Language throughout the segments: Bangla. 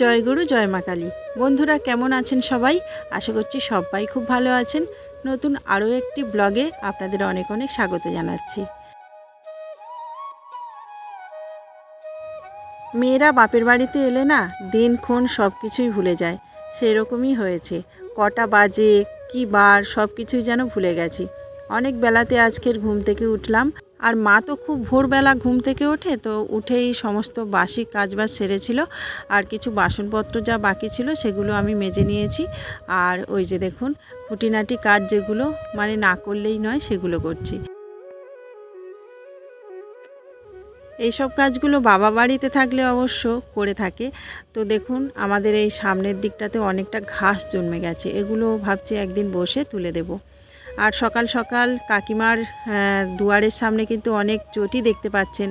জয় গুরু, জয় মা কালী। বন্ধুরা, কেমন আছেন সবাই? আশা করছি সবাই খুব ভালো আছেন। নতুন আরও একটি ব্লগে আপনাদের অনেক অনেক স্বাগত জানাচ্ছি। মেয়েরা বাপের বাড়িতে এলে না দিনক্ষণ সব কিছুই ভুলে যায়। সেই রকমই হয়েছে। কটা বাজে, কি বার সব কিছুই যেন ভুলে গেছি। অনেক বেলাতে আজকের ঘুম থেকে উঠলাম। আর মা তো খুব ভোরবেলা ঘুম থেকে ওঠে, তো উঠেই সমস্ত বাসি কাজবাজ সেরেছিল। আর কিছু বাসনপত্র যা বাকি ছিল সেগুলো আমি মেজে নিয়েছি। আর ওই যে দেখুন, খুঁটিনাটি কাজ যেগুলো মানে না করলেই নয়, সেগুলো করছি। এইসব কাজগুলো বাবা বাড়িতে থাকলে অবশ্য করে থাকে। তো দেখুন, আমাদের এই সামনের দিকটাতে অনেকটা ঘাস জন্মে গেছে। এগুলো ভাবছি একদিন বসে তুলে দেব। আর সকাল সকাল কাকিমার দুয়ারের সামনে কিন্তু অনেক চটি দেখতে পাচ্ছেন।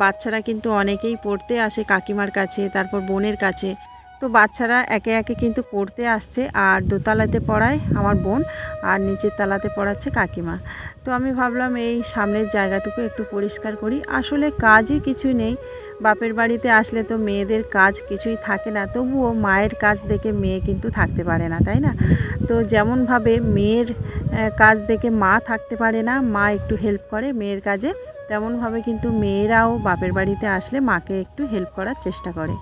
বাচ্চারা কিন্তু অনেকেই পড়তে আসে কাকিমার কাছে, তারপর বোনের কাছে। তো বাচ্চারা একে একে কিন্তু পড়তে আসছে আর দোতলাতে পড়ায় আমার বোন আর নিচের তালাতে পড়াচ্ছে কাকিমা। তো আমি ভাবলাম এই সামনের জায়গাটুকু একটু পরিষ্কার করি। আসলে কাজই কিছু নেই। বাপের বাড়িতে আসলে তো মেয়েদের কাজ কিছুই থাকে না, তবুও মায়ের কাজ দেখে মেয়ে কিন্তু থাকতে পারে না, তাই না? তো যেমনভাবে মেয়ের কাজ দেখে মা থাকতে পারে না, মা একটু হেল্প করে মেয়ের কাজে, তেমনভাবে কিন্তু মেয়েরাও বাপের বাড়িতে আসলে মাকে একটু হেল্প করার চেষ্টা করে।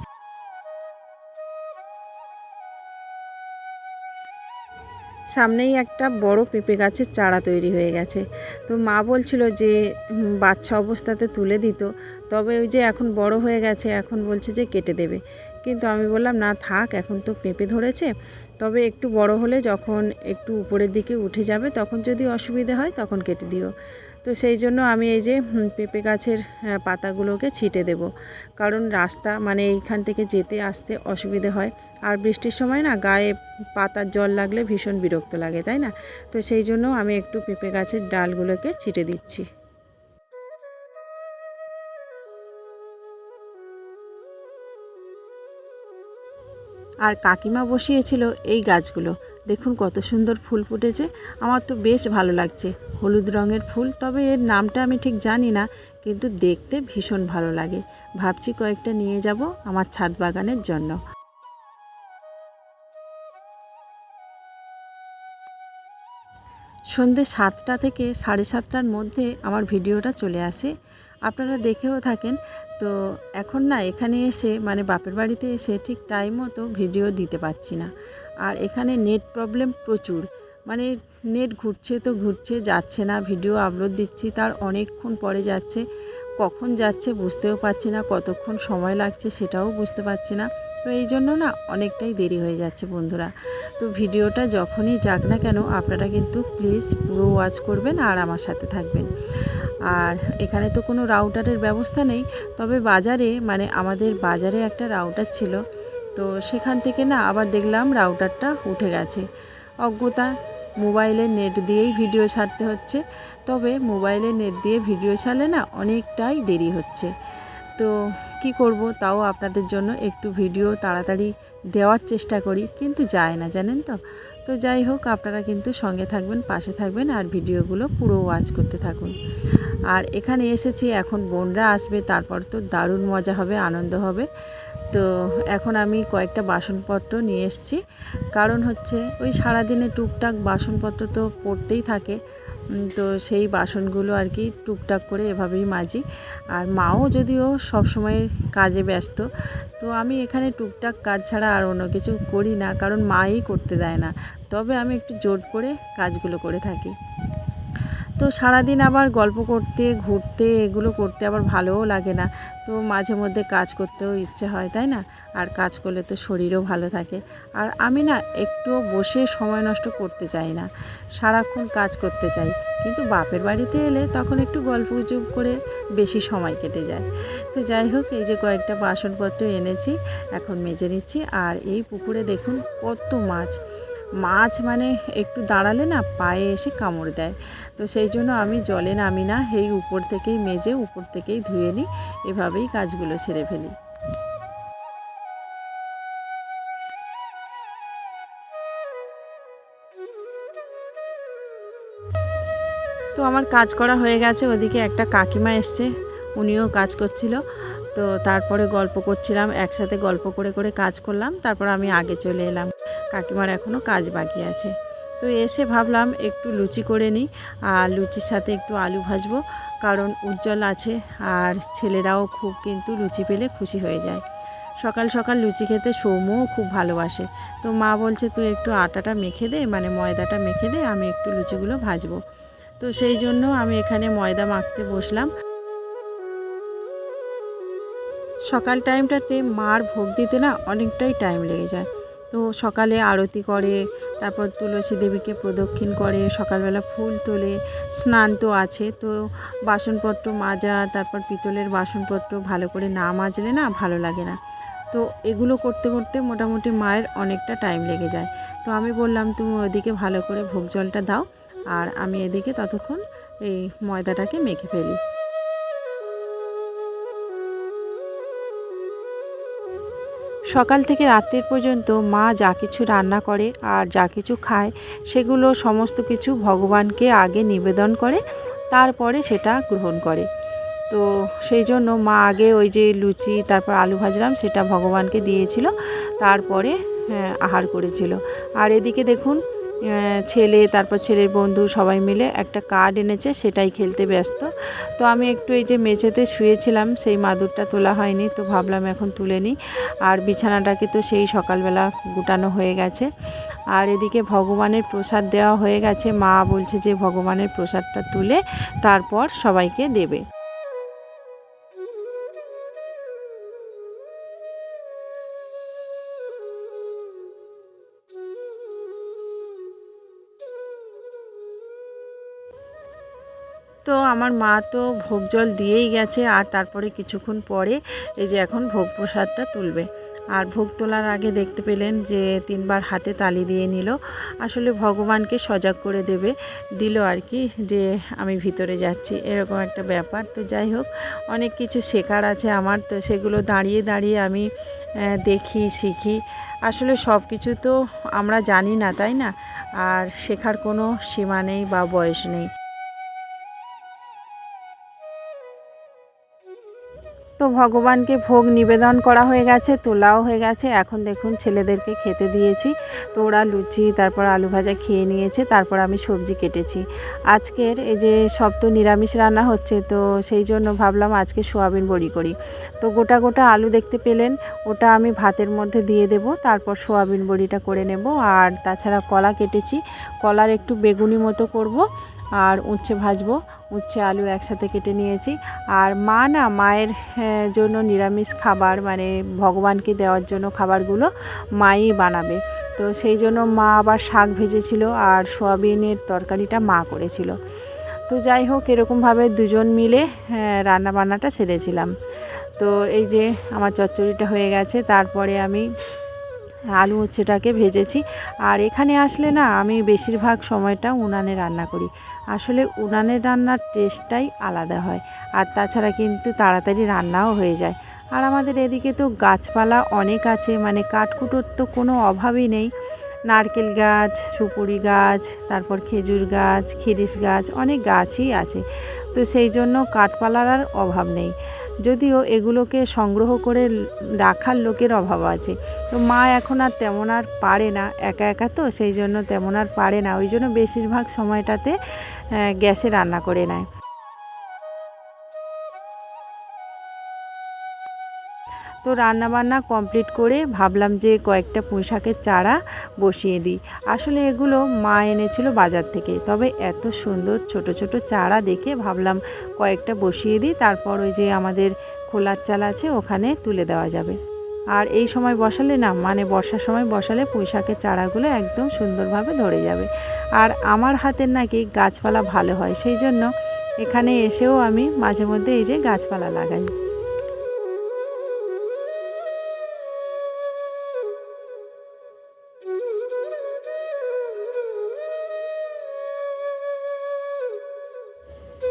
সামনেই একটা বড় পেঁপে গাছের চারা তৈরি হয়ে গেছে। তো মা বলছিল যে বাচ্চা অবস্থাতে তুলে দিত। তবে ওই যে এখন বড় হয়ে গেছে, এখন বলছে যে কেটে দেবে। কিন্তু আমি বললাম, না, থাক, এখন তো পেঁপে ধরেছে। তবে একটু বড় হলে যখন একটু উপরের দিকে উঠে যাবে, তখন যদি অসুবিধে হয়, তখন কেটে দিও। তো সেই জন্য আমি এই যে পেঁপে গাছের পাতাগুলোকে ছিটে দেব। কারণ রাস্তা মানে এইখান থেকে যেতে আসতে অসুবিধে হয়। আর বৃষ্টির সময় না গায়ে পাতার জল লাগলে ভীষণ বিরক্ত লাগে, তাই না? তো সেই জন্য আমি একটু পেঁপে গাছের ডালগুলোকে ছিটে দিচ্ছি। আর কাকিমা বসিয়েছিল এই গাছগুলো। দেখুন কত সুন্দর ফুল ফুটেছে। আমার তো বেশ ভালো লাগছে। হলুদ রঙের ফুল, তবে এর নামটা আমি ঠিক জানি না, কিন্তু দেখতে ভীষণ ভালো লাগে। ভাবছি কয়েকটা নিয়ে যাব আমার ছাদ বাগানের জন্য। সন্ধ্যে সাতটা থেকে সাড়ে সাতটার মধ্যে আমার ভিডিওটা চলে আসে। আপনারা দেখেও থাকেন। তো এখন না এখানে এসে মানে বাপের বাড়িতে এসে ঠিক টাইম মতো ভিডিও দিতে পারছি না। আর এখানে নেট প্রবলেম প্রচুর। মানে নেট ঘুরছে তো ঘুরছে, যাচ্ছে না ভিডিও আপলোড দিচ্ছি, তার অনেকক্ষণ পরে যাচ্ছে। কখন যাচ্ছে বুঝতেও পারছি না, কতক্ষণ সময় লাগছে সেটাও বুঝতে পারছি না। তো এই জন্য না অনেকটাই দেরি হয়ে যাচ্ছে বন্ধুরা। তো ভিডিওটা যখনই যাক না কেন, আপনারা কিন্তু প্লিজ পুরো ওয়াচ করবেন আর আমার সাথে থাকবেন। আর এখানে তো কোনো রাউটারের ব্যবস্থা নেই। তবে বাজারে মানে আমাদের বাজারে একটা রাউটার ছিল। তো সেখান থেকে না আবার দেখলাম রাউটারটা উঠে গেছে। অজ্ঞতা মোবাইলে নেট দিয়েই ভিডিও ছাড়তে হচ্ছে। তবে মোবাইলে নেট দিয়ে ভিডিও ছাড়লে না অনেকটাই দেরি হচ্ছে। তো কি করব, তাও আপনাদের জন্য একটু ভিডিও তাড়াতাড়ি দেওয়ার চেষ্টা করি, কিন্তু যায় না, জানেন তো? তো যাই হোক, আপনারা কিন্তু সঙ্গে থাকবেন, পাশে থাকবেন আর ভিডিওগুলো পুরো ওয়াচ করতে থাকুন। আর এখানে এসেছি, এখন বোনরা আসবে, তারপর তো দারুণ মজা হবে, আনন্দ হবে। তো এখন আমি কয়েকটা বাসনপত্র নিয়ে এসেছি। কারণ হচ্ছে, ওই সারাদিনে টুকটাক বাসনপত্র তো পড়তেই থাকে। তো সেই বাসনগুলো আর কি টুকটাক করে এভাবেই মাজি। আর মাও যদিও সবসময় কাজে ব্যস্ত, তো আমি এখানে টুকটাক কাজ ছাড়া আর অন্য কিছু করি না, কারণ মাই করতে দেয় না। তবে আমি একটু জোর করে কাজগুলো করে থাকি। তো সারাদিন আবার গল্প করতে, ঘুরতে, এগুলো করতে আবার ভালোও লাগে না। তো মাঝে মধ্যে কাজ করতেও ইচ্ছে হয়, তাই না? আর কাজ করলে তো শরীরও ভালো থাকে। আর আমি না একটুও বসে সময় নষ্ট করতে চাই না। সারাক্ষণ কাজ করতে চাই। কিন্তু বাপের বাড়িতে এলে তখন একটু গল্প গুজব করে বেশি সময় কেটে যায়। তো যাই হোক, এই যে কয়েকটা বাসনপত্র এনেছি, এখন মেজে নিচ্ছি। আর এই পুকুরে দেখুন কত মাছ। মাছ মানে একটু দাঁড়ালে না পায়ে এসে কামড় দেয়। তো সেই জন্য আমি জলে নামি না এই উপর থেকেই মেজে উপর থেকেই ধুয়ে নিই, এভাবেই কাজগুলো সেরে ফেলি। তো আমার কাজ করা হয়ে গেছে, ওদিকে একটা কাকিমা এসছে, উনিও কাজ করছিল। তো তারপরে গল্প করছিলাম, একসাথে গল্প করে করে কাজ করলাম, তারপর আমি আগে চলে এলাম। কাকিমার এখনও কাজ বাকি আছে। তো এসে ভাবলাম একটু লুচি করে নিই আর লুচির সাথে একটু আলু ভাজবো, কারণ উজ্জ্বল আছে আর ছেলেরাও খুব কিন্তু লুচি পেলে খুশি হয়ে যায়। সকাল সকাল লুচি খেতে সৌম্যও খুব ভালোবাসে। তো মা বলছে, তুই একটু আটাটা মেখে দে মানে ময়দাটা মেখে দে, আমি একটু লুচিগুলো ভাজবো। তো সেই জন্য আমি এখানে ময়দা মাখতে বসলাম। সকাল টাইমটাতে মার ভোগ দিতে না অনেকটাই টাইম লেগে যায়। তো সকালে আরতি করে, তারপর তুলসী দেবীকে প্রদক্ষিণ করে, সকালবেলা ফুল তোলে, স্নান তো আছে, তো বাসনপত্র মাজা, তারপর পিতলের বাসনপত্র ভালো করে না মাজলে না ভালো লাগে না। তো এগুলো করতে করতে মোটামুটি মায়ের অনেকটা টাইম লেগে যায়। তো আমি বললাম, তুমি ওদিকে ভালো করে ভোগ জলটা দাও, আর আমি এদিকে ততক্ষণ এই ময়দাটাকে মেখে ফেলি। সকাল থেকে রাত্রির পর্যন্ত মা যা কিছু রান্না করে আর যা কিছু খায় সেগুলো সমস্ত কিছু ভগবানকে আগে নিবেদন করে তারপরে সেটা গ্রহণ করে। তো সেই জন্য মা আগে ওই যে লুচি তারপর আলু ভাজলাম সেটা ভগবানকে দিয়েছিল তারপরে হ্যাঁ, আহার করেছিল। আর এদিকে দেখুন ছেলে, তারপর ছেলের বন্ধু সবাই মিলে একটা কার্ড এনেছে, সেটাই খেলতে ব্যস্ত। তো আমি একটু এই যে মেঝেতে শুয়েছিলাম, সেই মাদুরটা তোলা হয়নি, তো ভাবলাম এখন তুলে নিই। আর বিছানাটাকে তো সেই সকালবেলা গুটানো হয়ে গেছে। আর এদিকে ভগবানের প্রসাদ দেওয়া হয়ে গেছে, মা বলছে যে ভগবানের প্রসাদটা তুলে তারপর সবাইকে দেবে। আমার মা তো ভোগ জল দিয়েই গেছে আর তারপরে কিছুক্ষণ পরে এই যে এখন ভোগ প্রসাদটা তুলবে। আর ভোগ তোলার আগে দেখতে পেলেন যে তিনবার হাতে তালি দিয়ে নিল। আসলে ভগবানকে সজাগ করে দেবে, দিল আর কি যে আমি ভিতরে যাচ্ছি, এরকম একটা ব্যাপার। তো যাই হোক, অনেক কিছু শেখার আছে আমার, তো সেগুলো দাঁড়িয়ে দাঁড়িয়ে আমি দেখি, শিখি। আসলে সব কিছু তো আমরা জানি না, তাই না? আর শেখার কোনো সীমা নেই বা বয়স নেই। ভগবানকে ভোগ নিবেদন করা হয়ে গেছে, তোলাও হয়ে গেছে। এখন দেখুন ছেলেদেরকে খেতে দিয়েছি। তো ওরা লুচি, তারপর আলু ভাজা খেয়ে নিয়েছে, তারপর আমি সবজি কেটেছি। আজকের এই যে সব তো নিরামিষ রান্না হচ্ছে, তো সেই জন্য ভাবলাম আজকে সোয়াবিন বড়ি করি। তো গোটা গোটা আলু দেখতে পেলেন, ওটা আমি ভাতের মধ্যে দিয়ে দেব, তারপর সোয়াবিন বড়িটা করে নেব। আর তাছাড়া কলা কেটেছি, কলার একটু বেগুনি মতো করব। আর উচ্ছে ভাজবো। উচ্ছে আলু একসাথে কেটে নিয়েছি। আর মা না মায়ের হ্যাঁ, জন্য নিরামিষ খাবার মানে ভগবানকে দেওয়ার জন্য খাবারগুলো মাই বানাবে। তো সেই জন্য মা আবার শাক ভেজেছিল আর সোয়াবিনের তরকারিটা মা করেছিল। তো যাই হোক এরকমভাবে দুজন মিলে হ্যাঁ, রান্না বান্নাটা সেরেছিলাম। তো এই যে আমার চচ্চড়িটা হয়ে গেছে তারপরে আমি আলু উচ্ছেটাকে ভেজেছি। আর এখানে আসলে না, আমি বেশিরভাগ সময়টা উনানে রান্না করি। আসলে উনানের রান্নার টেস্টটাই আলাদা হয়। আর তাছাড়া কিন্তু তাড়াতাড়ি রান্নাও হয়ে যায়। আর আমাদের এদিকে তো গাছপালা অনেক আছে মানে কাঠকুটোর তো কোনো অভাবই নেই। নারকেল গাছ, সুপুরি গাছ, তারপর খেজুর গাছ, খিরিস গাছ, অনেক গাছই আছে। তো সেই জন্য কাঠপালার আর অভাব নেই। যদিও এগুলোকে সংগ্রহ করে রাখার লোকের অভাব আছে। তো মা এখন আর তেমন আর পারে না, একা একা তো, সেই জন্য তেমন আর পারে না। ওই জন্য বেশিরভাগ সময়টাতে গ্যাসে রান্না করে নেয়। তো রান্নাবান্না কমপ্লিট করে ভাবলাম যে কয়েকটা পুঁই শাকের চারা বসিয়ে দিই। আসলে এগুলো মা এনেছিল বাজার থেকে। তবে এত সুন্দর ছোট ছোট চারা দেখে ভাবলাম কয়েকটা বসিয়ে দিই, তারপর ওই যে আমাদের খোলার চাল আছে ওখানে তুলে দেওয়া যাবে। আর এই সময় বসালে না মানে বর্ষার সময় বসালে পুঁই শাকের চারাগুলো একদম সুন্দরভাবে ধরে যাবে। আর আমার হাতের নাকি গাছপালা ভালো হয়, সেই জন্য এখানে এসেও আমি মাঝে মধ্যে এই যে গাছপালা লাগাই।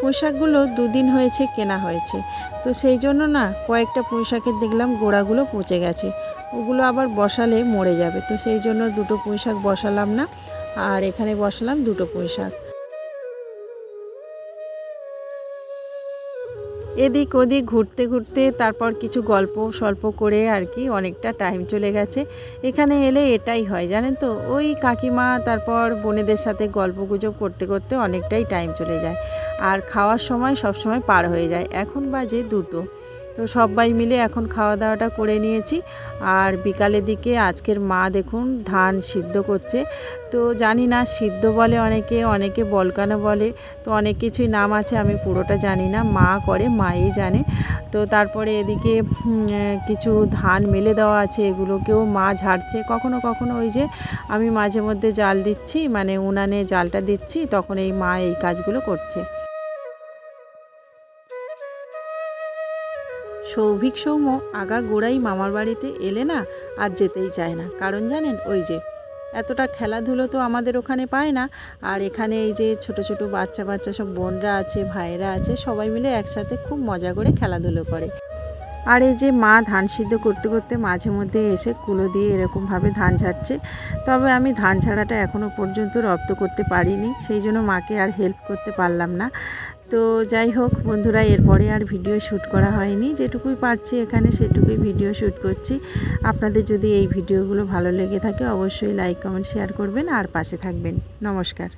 পোশাকগুলো দুদিন হয়েছে, কেনা হয়েছে। তো সেই জন্য না, কয়েকটা পুঁইশাকের দেখলাম গোড়াগুলো পচে গেছে। ওগুলো আবার বসালে মরে যাবে। তো সেই জন্য দুটো পুঁইশাক বসালাম না, আর এখানে বসালাম দুটো পুঁইশাক এদিক ওদিক ঘুরতে ঘুরতে তারপর কিছু গল্প স্বল্প করে আর কি অনেকটা টাইম চলে গেছে। এখানে এলে এটাই হয়, জানেন তো? ওই কাকিমা তারপর বোনেদের সাথে গল্প গুজব করতে করতে অনেকটাই টাইম চলে যায়। আর খাওয়ার সময় সব সময় পার হয়ে যায়। এখন বাজে দুটো। তো সবাই মিলে এখন খাওয়া দাওয়াটা করে নিয়েছি। আর বিকালের দিকে আজকের মা দেখুন ধান সিদ্ধ করছে। তো জানি না সিদ্ধ বলে অনেকে অনেকে বলকানো বলে। তো অনেক কিছুই নাম আছে, আমি পুরোটা জানি না। মা করে, মাই জানে। তো তারপরে এদিকে কিছু ধান মেলে দেওয়া আছে, এগুলোকেও মা ঝাড়ছে। কখনো কখনো ওই যে আমি মাঝে মধ্যে জাল দিচ্ছি মানে উনানে জালটা দিচ্ছি, তখন এই মা এই কাজগুলো করছে। সৌভিক সৌম্য আগা গোড়াই মামার বাড়িতে এলে না আর যেতেই চায় না। কারণ জানেন ওই যে, এতটা খেলাধুলো তো আমাদের ওখানে পায় না। আর এখানে এই যে ছোট ছোট বাচ্চা বাচ্চা সব বোনরা আছে ভাইরা আছে, সবাই মিলে একসাথে খুব মজা করে খেলাধুলো করে। আর এই যে মা ধান সিদ্ধ করতে করতে মাঝে মধ্যে এসে কুলো দিয়ে এরকমভাবে ধান ঝাড়ছে। তবে আমি ধান ঝাড়াটা এখনও পর্যন্ত রপ্ত করতে পারিনি, সেই জন্য মাকে আর হেল্প করতে পারলাম না। তো যাই হোক, বন্ধুরা, এরপরে আর ভিডিও শ্যুট করা হয়নি। যেটুকুই পারছি এখানে সেটুকুই ভিডিও শ্যুট করছি। আপনাদের যদি এই ভিডিওগুলো ভালো লেগে থাকে, অবশ্যই লাইক, কমেন্ট, শেয়ার করবেন আর পাশে থাকবেন। নমস্কার।